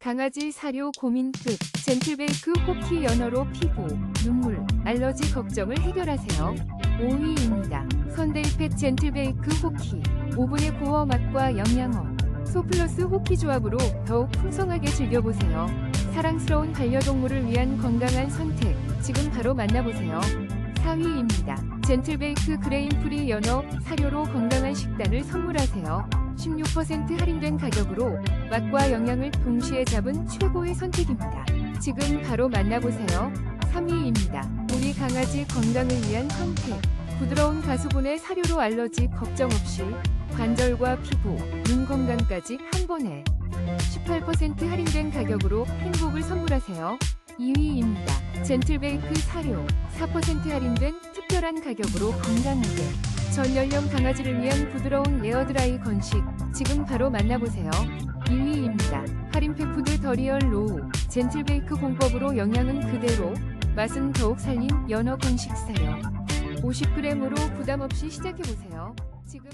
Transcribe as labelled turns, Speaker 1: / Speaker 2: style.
Speaker 1: 강아지 사료 고민 끝. 젠틀베이크 호키 연어로 피부, 눈물, 알러지 걱정을 해결하세요. 5위입니다. 선데이팩 젠틀베이크 호키. 오븐에 구워 맛과 영양어. 소플러스 호키 조합으로 더욱 풍성하게 즐겨보세요. 사랑스러운 반려동물을 위한 건강한 선택. 지금 바로 만나보세요. 4위입니다. 젠틀베이크 그레인프리 연어 사료로 건강한 식단을 선물하세요. 16% 할인된 가격으로 맛과 영양을 동시에 잡은 최고의 선택입니다. 지금 바로 만나보세요. 3위입니다. 우리 강아지 건강을 위한 선택. 부드러운 가수분의 사료로 알러지 걱정 없이 관절과 피부, 눈 건강까지 한 번에 18% 할인된 가격으로 행복을 선물하세요. 2위입니다. 젠틀베이크 사료 4% 할인된 특별한 가격으로 건강하게 전 연령 강아지를 위한 부드러운 에어드라이 건식 지금 바로 만나보세요. 2위입니다. 할인팩푸드 더리얼 로우 젠틀베이크 공법으로 영양은 그대로 맛은 더욱 살린 연어 건식 사료 50g으로 부담 없이 시작해보세요. 지금